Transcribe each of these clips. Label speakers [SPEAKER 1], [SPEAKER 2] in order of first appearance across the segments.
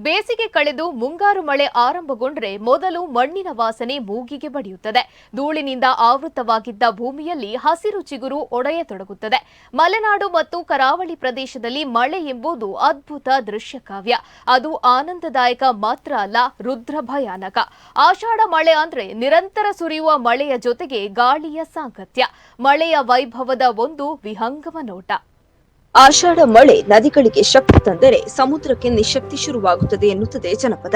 [SPEAKER 1] ಬೇಸಿಗೆ ಕಳೆದು ಮುಂಗಾರು ಮಳೆ ಆರಂಭಗೊಂಡ್ರೆ ಮೊದಲು ಮಣ್ಣಿನ ವಾಸನೆ ಮೂಗಿಗೆ ಬಡಿಯುತ್ತದೆ. ಧೂಳಿನಿಂದ ಆವೃತವಾಗಿದ್ದ ಭೂಮಿಯಲ್ಲಿ ಹಸಿರು ಚಿಗುರು ಒಡೆಯತೊಡಗುತ್ತದೆ. ಮಲೆನಾಡು ಮತ್ತು ಕರಾವಳಿ ಪ್ರದೇಶದಲ್ಲಿ ಮಳೆ ಎಂಬುದು ಅದ್ಭುತ ದೃಶ್ಯ ಕಾವ್ಯ. ಅದು ಆನಂದದಾಯಕ ಮಾತ್ರ ಅಲ್ಲ ರುದ್ರ ಭಯಾನಕ ಆಷಾಢ ಮಳೆ ಅಂದ್ರೆ ನಿರಂತರ ಸುರಿಯುವ ಮಳೆಯ ಜೊತೆಗೆ ಗಾಳಿಯ ಸಾಂಗತ್ಯ. ಮಳೆಯ ವೈಭವದ ಒಂದು ವಿಹಂಗಮ ನೋಟ.
[SPEAKER 2] ಆಷಾಢ ಮಳೆ ನದಿಗಳಿಗೆ ಶಕ್ತಿ ತಂದರೆ ಸಮುದ್ರಕ್ಕೆ ನಿಶಕ್ತಿ ಶುರುವಾಗುತ್ತದೆ ಎನ್ನುತ್ತದೆ ಜನಪದ.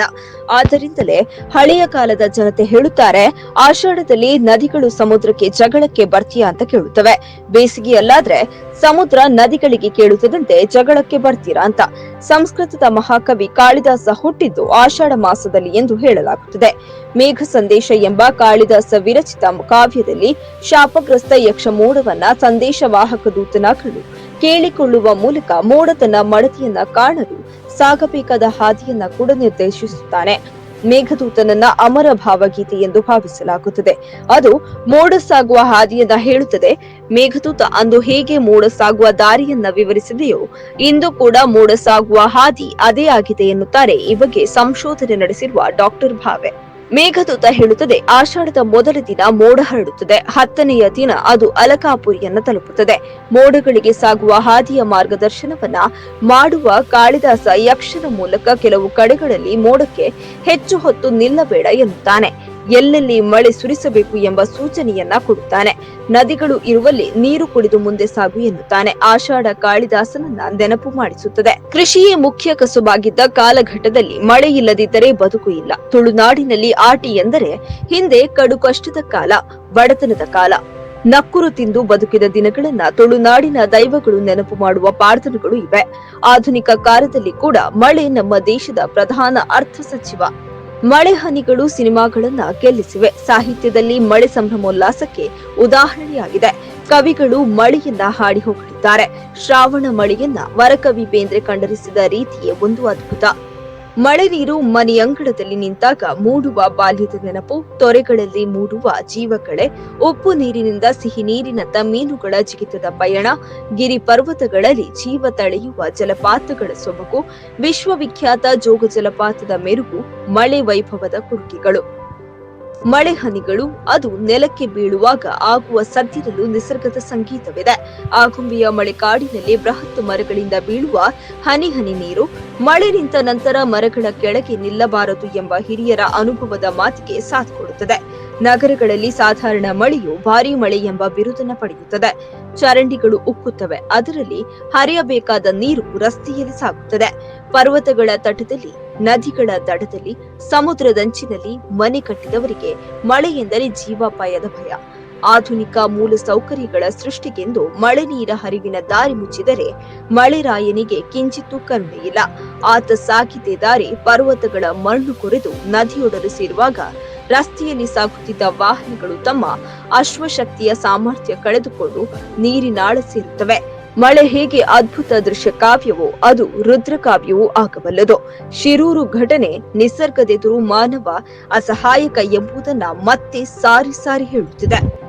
[SPEAKER 2] ಆದ್ದರಿಂದಲೇ ಹಳೆಯ ಕಾಲದ ಜನತೆ ಹೇಳುತ್ತಾರೆ, ಆಷಾಢದಲ್ಲಿ ನದಿಗಳು ಸಮುದ್ರಕ್ಕೆ ಜಗಳಕ್ಕೆ ಬರ್ತೀಯಾ ಅಂತ ಕೇಳುತ್ತವೆ. ಬೇಸಿಗೆಯಲ್ಲಾದ್ರೆ ಸಮುದ್ರ ನದಿಗಳಿಗೆ ಕೇಳುತ್ತದಂತೆ ಜಗಳಕ್ಕೆ ಬರ್ತೀರಾ ಅಂತ. ಸಂಸ್ಕೃತದ ಮಹಾಕವಿ ಕಾಳಿದಾಸ ಹುಟ್ಟಿದ್ದು ಆಷಾಢ ಮಾಸದಲ್ಲಿ ಎಂದು ಹೇಳಲಾಗುತ್ತದೆ. ಮೇಘ ಸಂದೇಶ ಎಂಬ ಕಾಳಿದಾಸ ವಿರಚಿತ ಕಾವ್ಯದಲ್ಲಿ ಶಾಪಗ್ರಸ್ತ ಯಕ್ಷ ಮೋಡವನ್ನ ದೂತನ ದೂತನಾಗಲು ಕೇಳಿಕೊಳ್ಳುವ ಮೂಲಕ ಮೋಡತನ ಮಡತಿಯನ್ನ ಕಾಣಲು ಸಾಗಬೇಕಾದ ಹಾದಿಯನ್ನ ಕೂಡ ನಿರ್ದೇಶಿಸುತ್ತಾನೆ. ಮೇಘದೂತನನ್ನ ಅಮರ ಭಾವಗೀತೆ ಎಂದು ಭಾವಿಸಲಾಗುತ್ತದೆ. ಅದು ಮೋಡ ಸಾಗುವ ಹಾದಿಯನ್ನ ಹೇಳುತ್ತದೆ. ಮೇಘದೂತ ಅಂದು ಹೇಗೆ ಮೋಡ ಸಾಗುವ ದಾರಿಯನ್ನ ವಿವರಿಸಿದೆಯೋ, ಇಂದು ಕೂಡ ಮೋಡ ಸಾಗುವ ಹಾದಿ ಅದೇ ಆಗಿದೆ ಎನ್ನುತ್ತಾರೆ ಈ ಬಗ್ಗೆ ಸಂಶೋಧನೆ ನಡೆಸಿರುವ ಡಾಕ್ಟರ್ ಭಾವೆ. ಮೇಘದೂತ ಹೇಳುತ್ತದೆ, ಆಷಾಢದ ಮೊದಲ ದಿನ ಮೋಡ ಹರಡುತ್ತದೆ, ಹತ್ತನೆಯ ದಿನ ಅದು ಅಲಕಾಪುರಿಯನ್ನ ತಲುಪುತ್ತದೆ. ಮೋಡಗಳಿಗೆ ಸಾಗುವ ಹಾದಿಯ ಮಾರ್ಗದರ್ಶನವನ್ನ ಮಾಡುವ ಕಾಳಿದಾಸ ಯಕ್ಷನ ಮೂಲಕ ಕೆಲವು ಕಡೆಗಳಲ್ಲಿ ಮೋಡಕ್ಕೆ ಹೆಚ್ಚು ಹೊತ್ತು ನಿಲ್ಲಬೇಡ ಎನ್ನುತ್ತಾನೆ. ಎಲ್ಲೆಲ್ಲಿ ಮಳೆ ಸುರಿಸಬೇಕು ಎಂಬ ಸೂಚನೆಯನ್ನ ಕೊಡುತ್ತಾನೆ. ನದಿಗಳು ಇರುವಲ್ಲಿ ನೀರು ಕುಡಿದು ಮುಂದೆ ಸಾಗು ಎನ್ನುತ್ತಾನೆ. ಆಷಾಢ ಕಾಳಿದಾಸನನ್ನ ನೆನಪು ಮಾಡಿಸುತ್ತದೆ. ಕೃಷಿಯೇ ಮುಖ್ಯ ಕಸುಬಾಗಿದ್ದ ಕಾಲಘಟ್ಟದಲ್ಲಿ ಮಳೆ ಇಲ್ಲದಿದ್ದರೆ ಬದುಕು ಇಲ್ಲ. ತುಳುನಾಡಿನಲ್ಲಿ ಆಟಿ ಎಂದರೆ ಹಿಂದೆ ಕಡು ಕಷ್ಟದ ಕಾಲ, ಬಡತನದ ಕಾಲ. ನಕ್ಕುರು ತಿಂದು ಬದುಕಿದ ದಿನಗಳನ್ನ ತುಳುನಾಡಿನ ದೈವಗಳು ನೆನಪು ಮಾಡುವ ಪ್ರಾರ್ಥನೆಗಳು ಇವೆ. ಆಧುನಿಕ ಕಾಲದಲ್ಲಿ ಕೂಡ ಮಳೆ ನಮ್ಮ ದೇಶದ ಪ್ರಧಾನ ಅರ್ಥ ಸಚಿವ. ಮಳೆ ಹನಿಗಳು ಸಿನಿಮಾಗಳನ್ನ ಗೆಲ್ಲಿಸಿವೆ. ಸಾಹಿತ್ಯದಲ್ಲಿ ಮಳೆ ಸಂಭ್ರಮೋಲ್ಲಾಸಕ್ಕೆ ಉದಾಹರಣೆಯಾಗಿದೆ. ಕವಿಗಳು ಮಳೆಯಿಂದ ಹಾಡಿ ಹೋಗಲಿದ್ದಾರೆ ಶ್ರಾವಣ ಮಳೆಯನ್ನ ವರಕವಿ ಬೇಂದ್ರೆ ಕಂಡರಿಸಿದ ರೀತಿಯೇ ಒಂದು ಅದ್ಭುತ. ಮಳೆ ನೀರು ಮನೆಯಂಗಳದಲ್ಲಿ ನಿಂತಾಗ ಮೂಡುವ ಬಾಲ್ಯದ ನೆನಪು, ತೊರೆಗಳಲ್ಲಿ ಮೂಡುವ ಜೀವಕಳೆ, ಉಪ್ಪು ನೀರಿನಿಂದ ಸಿಹಿ ನೀರಿನತ್ತ ಮೀನುಗಳ ಜಿಗಿತದ ಪಯಣ, ಗಿರಿ ಪರ್ವತಗಳಲ್ಲಿ ಜೀವ ತಳೆಯುವ ಜಲಪಾತಗಳ ಸೊಬಗು, ವಿಶ್ವವಿಖ್ಯಾತ ಜೋಗ ಜಲಪಾತದ ಮೆರುಗು, ಮಳೆ ವೈಭವದ ಕುರುಕಿಗಳು. ಮಳೆ ಹನಿಗಳು, ಅದು ನೆಲಕ್ಕೆ ಬೀಳುವಾಗ ಆಗುವ ಸದ್ದಿರಲು ನಿಸರ್ಗದ ಸಂಗೀತವಿದೆ. ಆಗುಂಬೆಯ ಮಳೆ ಕಾಡಿನಲ್ಲಿ ಬೃಹತ್ ಮರಗಳಿಂದ ಬೀಳುವ ಹನಿ ಹನಿ ನೀರು, ಮಳೆ ನಿಂತ ನಂತರ ಮರಗಳ ಕೆಳಗೆ ನಿಲ್ಲಬಾರದು ಎಂಬ ಹಿರಿಯರ ಅನುಭವದ ಮಾತಿಗೆ ಸಾಥ್ ಕೊಡುತ್ತದೆ ನಗರಗಳಲ್ಲಿ ಸಾಧಾರಣ ಮಳೆಯು ಭಾರೀ ಮಳೆ ಎಂಬ ಬಿರುದನ್ನು ಪಡೆಯುತ್ತದೆ. ಚರಂಡಿಗಳು ಉಕ್ಕುತ್ತವೆ, ಅದರಲ್ಲಿ ಹರಿಯಬೇಕಾದ ನೀರು ರಸ್ತೆಯಲ್ಲಿ ಸಾಗುತ್ತದೆ. ಪರ್ವತಗಳ ತಟದಲ್ಲಿ ನದಿಗಳ ದಡದಲ್ಲಿ ಸಮುದ್ರದಂಚಿನಲ್ಲಿ ಮನೆ ಕಟ್ಟಿದವರಿಗೆ ಮಳೆಯೆಂದರೆ ಜೀವಾಪಾಯದ ಭಯ. ಆಧುನಿಕ ಮೂಲ ಸೌಕರ್ಯಗಳ ಸೃಷ್ಟಿಗೆಂದು ಮಳೆ ನೀರ ಹರಿವಿನ ದಾರಿ ಮುಚ್ಚಿದರೆ ಮಳೆರಾಯನಿಗೆ ಕಿಂಚಿತ್ತೂ ಕರುಣೆ ಇಲ್ಲ. ಆತ ಸಾಗಿದ್ದೆ ದಾರಿ ಪರ್ವತಗಳ ಮಣ್ಣು ಕೊರೆದು ನದಿಯೊಡಲು ಸೇರುವಾಗ ರಸ್ತೆಯಲ್ಲಿ ಸಾಗುತ್ತಿದ್ದ ವಾಹನಗಳು ತಮ್ಮ ಅಶ್ವಶಕ್ತಿಯ ಸಾಮರ್ಥ್ಯ ಕಳೆದುಕೊಂಡು ನೀರಿನಾಳ ಸೇರುತ್ತವೆ. ಮಳೆ ಹೇಗೆ ಅದ್ಭುತ ದೃಶ್ಯ ಕಾವ್ಯವೋ ಅದು ರುದ್ರ ಕಾವ್ಯವೂ ಆಗಬಲ್ಲದು. ಶಿರೂರು ಘಟನೆ ನಿಸರ್ಗದೆದುರು ಮಾನವ ಅಸಹಾಯಕ ಎಂಬುದನ್ನ ಮತ್ತೆ ಸಾರಿ ಸಾರಿ ಹೇಳುತ್ತಿದೆ.